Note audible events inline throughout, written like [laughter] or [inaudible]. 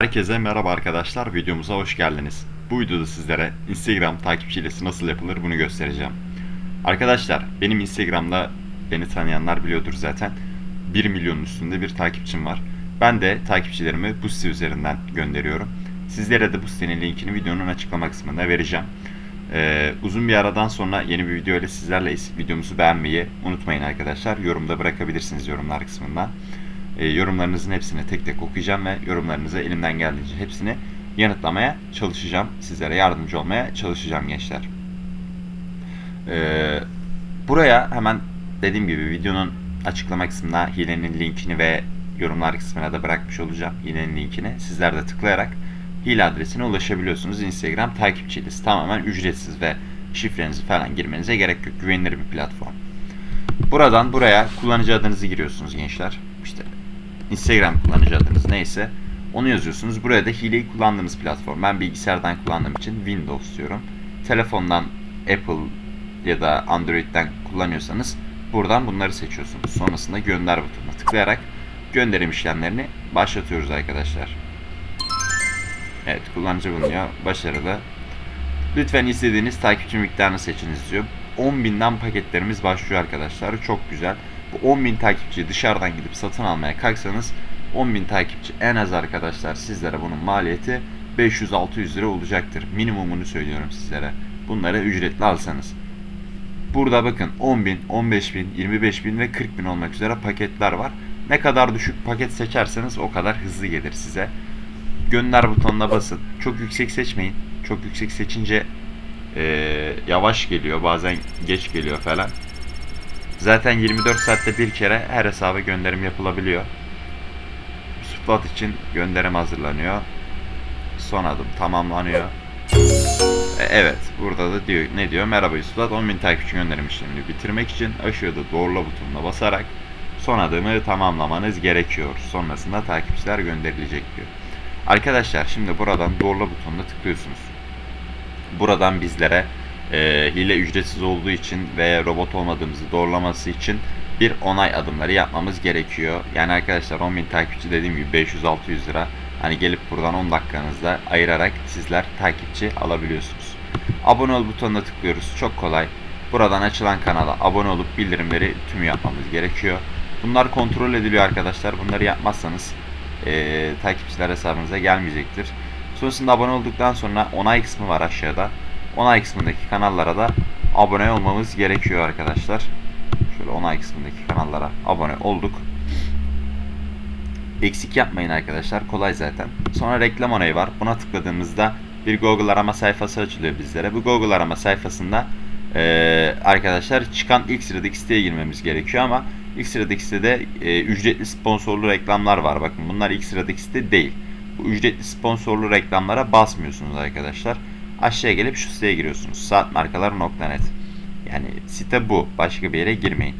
Herkese merhaba arkadaşlar, videomuza hoş geldiniz. Bu videoda sizlere Instagram takipçi hilesi nasıl yapılır bunu göstereceğim. Arkadaşlar, benim Instagram'da beni tanıyanlar biliyordur zaten. 1 milyonun üstünde bir takipçim var. Ben de takipçilerimi bu site üzerinden gönderiyorum. Sizlere de bu sitenin linkini videonun açıklama kısmında vereceğim. Ee, uzun bir aradan sonra yeni bir video ile sizlerleyiz. Videomuzu beğenmeyi unutmayın arkadaşlar. Yorumda bırakabilirsiniz yorumlar kısmından. E, yorumlarınızın hepsini tek tek okuyacağım ve yorumlarınızı elimden geldiğince hepsini yanıtlamaya çalışacağım. Sizlere yardımcı olmaya çalışacağım gençler. E, buraya hemen dediğim gibi videonun açıklama kısmına hilenin linkini ve yorumlar kısmına da bırakmış olacağım hilenin linkini. Sizler de tıklayarak hile adresine ulaşabiliyorsunuz. Instagram takipçiniz tamamen ücretsiz ve şifrenizi falan girmenize gerek yok. Güvenilir bir platform. Buradan buraya kullanıcı adınızı giriyorsunuz gençler. İşte Instagram kullanıcı adınız neyse onu yazıyorsunuz. Buraya da hileyi kullandığınız platform. Ben bilgisayardan kullandığım için Windows diyorum. Telefondan Apple ya da Android'den kullanıyorsanız buradan bunları seçiyorsunuz. Sonrasında gönder butonuna tıklayarak gönderim işlemlerini başlatıyoruz arkadaşlar. Evet kullanıcı bulunuyor. Başarılı. Lütfen istediğiniz takipçi miktarını seçiniz diyor. 10.000'den paketlerimiz başlıyor arkadaşlar. Çok güzel. Bu 10.000 takipçiyi dışarıdan gidip satın almaya kalksanız 10.000 takipçi en az arkadaşlar sizlere bunun maliyeti 500-600 lira olacaktır. Minimumunu söylüyorum sizlere. Bunları ücretli alsanız. Burada bakın 10.000, 15.000, 25.000 ve 40.000 olmak üzere paketler var. Ne kadar düşük paket seçerseniz o kadar hızlı gelir size. Gönder butonuna basın. Çok yüksek seçmeyin. Çok yüksek seçince ee, yavaş geliyor bazen geç geliyor falan. Zaten 24 saatte bir kere her hesaba gönderim yapılabiliyor. Spot için gönderim hazırlanıyor. Son adım tamamlanıyor. E, evet burada da diyor ne diyor? Merhaba Yusuf 10.000 takipçi gönderim işlemini bitirmek için aşağıda doğrula butonuna basarak son adımı tamamlamanız gerekiyor. Sonrasında takipçiler gönderilecek diyor. Arkadaşlar şimdi buradan doğrula butonuna tıklıyorsunuz. Buradan bizlere e, hile ücretsiz olduğu için ve robot olmadığımızı doğrulaması için bir onay adımları yapmamız gerekiyor. Yani arkadaşlar 10.000 takipçi dediğim gibi 500-600 lira. Hani gelip buradan 10 dakikanızda ayırarak sizler takipçi alabiliyorsunuz. Abone ol butonuna tıklıyoruz. Çok kolay. Buradan açılan kanala abone olup bildirimleri tüm yapmamız gerekiyor. Bunlar kontrol ediliyor arkadaşlar. Bunları yapmazsanız e, takipçiler hesabınıza gelmeyecektir. Sonrasında abone olduktan sonra onay kısmı var aşağıda. Onay kısmındaki kanallara da abone olmamız gerekiyor arkadaşlar. Şöyle onay kısmındaki kanallara abone olduk. Eksik yapmayın arkadaşlar. Kolay zaten. Sonra reklam onayı var. Buna tıkladığımızda bir Google arama sayfası açılıyor bizlere. Bu Google arama sayfasında ee, arkadaşlar çıkan ilk sıradaki siteye girmemiz gerekiyor ama ilk sıradaki sitede e, ücretli sponsorlu reklamlar var. Bakın bunlar ilk sıradaki site değil. Bu ücretli sponsorlu reklamlara basmıyorsunuz arkadaşlar. Aşağıya gelip şu siteye giriyorsunuz. Saatmarkalar.net Yani site bu. Başka bir yere girmeyin.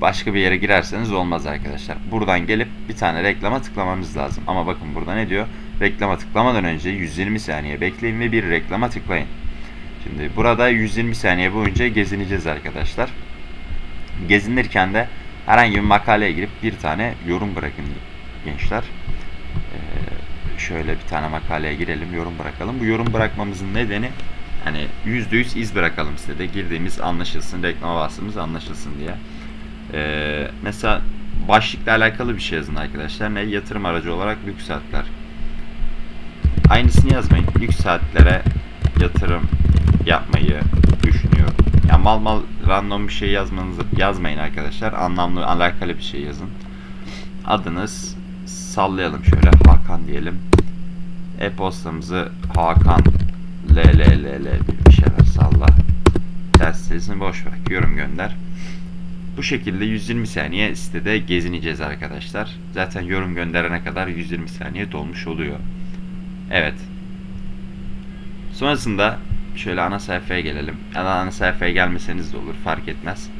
Başka bir yere girerseniz olmaz arkadaşlar. Buradan gelip bir tane reklama tıklamamız lazım. Ama bakın burada ne diyor? Reklama tıklamadan önce 120 saniye bekleyin ve bir reklama tıklayın. Şimdi burada 120 saniye boyunca gezineceğiz arkadaşlar. Gezinirken de herhangi bir makaleye girip bir tane yorum bırakın gençler. Şöyle bir tane makaleye girelim, yorum bırakalım. Bu yorum bırakmamızın nedeni hani %100 iz bırakalım sitede. Girdiğimiz anlaşılsın, reklama bastığımız anlaşılsın diye. Ee, mesela başlıkla alakalı bir şey yazın arkadaşlar. Ne? Yatırım aracı olarak lüks saatler. Aynısını yazmayın. Lüks saatlere yatırım yapmayı düşünüyorum. Ya yani mal mal random bir şey yazmanızı yazmayın arkadaşlar. Anlamlı, alakalı bir şey yazın. Adınız sallayalım şöyle Hakan diyelim. E-postamızı Hakan LLLL bir şeyler salla. Sitesini boş bırak. Yorum gönder. Bu şekilde 120 saniye sitede gezineceğiz arkadaşlar. Zaten yorum gönderene kadar 120 saniye dolmuş oluyor. Evet. Sonrasında şöyle ana sayfaya gelelim. Ya da ana sayfaya gelmeseniz de olur fark etmez.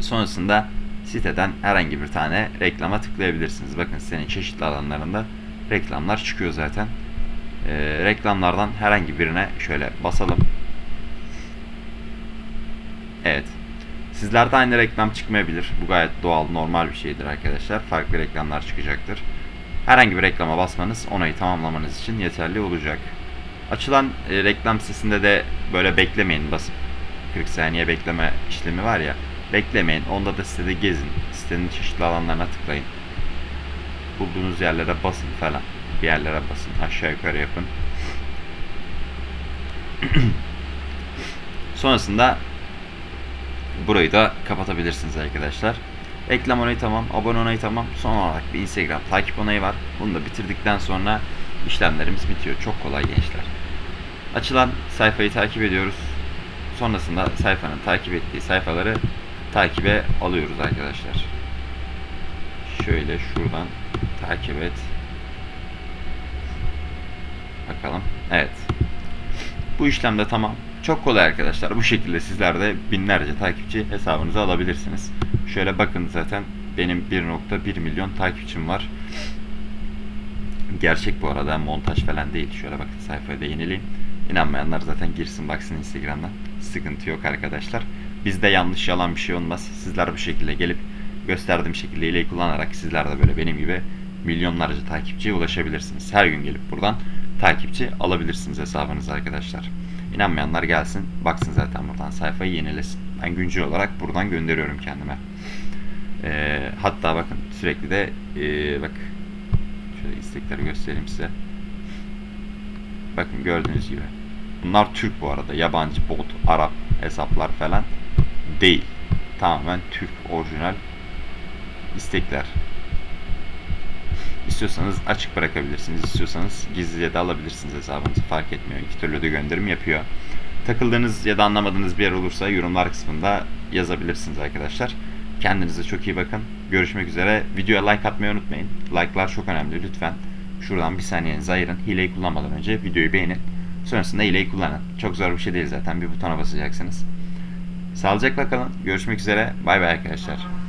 Sonrasında siteden herhangi bir tane reklama tıklayabilirsiniz. Bakın senin çeşitli alanlarında reklamlar çıkıyor zaten. Ee, reklamlardan herhangi birine şöyle basalım. Evet. Sizlerde aynı reklam çıkmayabilir. Bu gayet doğal, normal bir şeydir arkadaşlar. Farklı reklamlar çıkacaktır. Herhangi bir reklama basmanız onayı tamamlamanız için yeterli olacak. Açılan e, reklam sitesinde de böyle beklemeyin basıp 40 saniye bekleme işlemi var ya beklemeyin. Onda da sitede gezin. Sitenin çeşitli alanlarına tıklayın. Bulduğunuz yerlere basın falan. Bir yerlere basın. Aşağı yukarı yapın. [clears throat] Sonrasında burayı da kapatabilirsiniz arkadaşlar. Reklam onayı tamam, abone onayı tamam. Son olarak bir Instagram takip onayı var. Bunu da bitirdikten sonra işlemlerimiz bitiyor. Çok kolay gençler. Açılan sayfayı takip ediyoruz. Sonrasında sayfanın takip ettiği sayfaları takibe alıyoruz arkadaşlar. Şöyle şuradan takip et. Bakalım. Evet. Bu işlemde tamam. Çok kolay arkadaşlar. Bu şekilde sizler de binlerce takipçi hesabınıza alabilirsiniz. Şöyle bakın zaten benim 1.1 milyon takipçim var. Gerçek bu arada montaj falan değil. Şöyle bakın sayfayı da yenileyim. İnanmayanlar zaten girsin baksın Instagram'dan. Sıkıntı yok arkadaşlar. Bizde yanlış yalan bir şey olmaz. Sizler bu şekilde gelip gösterdiğim şekilde hileyi kullanarak sizler de böyle benim gibi milyonlarca takipçiye ulaşabilirsiniz. Her gün gelip buradan takipçi alabilirsiniz hesabınıza arkadaşlar. İnanmayanlar gelsin baksın zaten buradan sayfayı yenilesin. Ben güncel olarak buradan gönderiyorum kendime. Ee, hatta bakın sürekli de ee, bak şöyle istekleri göstereyim size. Bakın gördüğünüz gibi. Bunlar Türk bu arada. Yabancı bot, Arap hesaplar falan değil. Tamamen Türk orijinal istekler. İstiyorsanız açık bırakabilirsiniz. istiyorsanız gizlice de alabilirsiniz hesabınızı. Fark etmiyor. İki türlü de gönderim yapıyor. Takıldığınız ya da anlamadığınız bir yer olursa yorumlar kısmında yazabilirsiniz arkadaşlar. Kendinize çok iyi bakın. Görüşmek üzere. Videoya like atmayı unutmayın. Like'lar çok önemli lütfen. Şuradan bir saniyenizi ayırın. Hileyi kullanmadan önce videoyu beğenin. Sonrasında hileyi kullanın. Çok zor bir şey değil zaten. Bir butona basacaksınız. Sağlıcakla kalın. Görüşmek üzere. Bay bay arkadaşlar.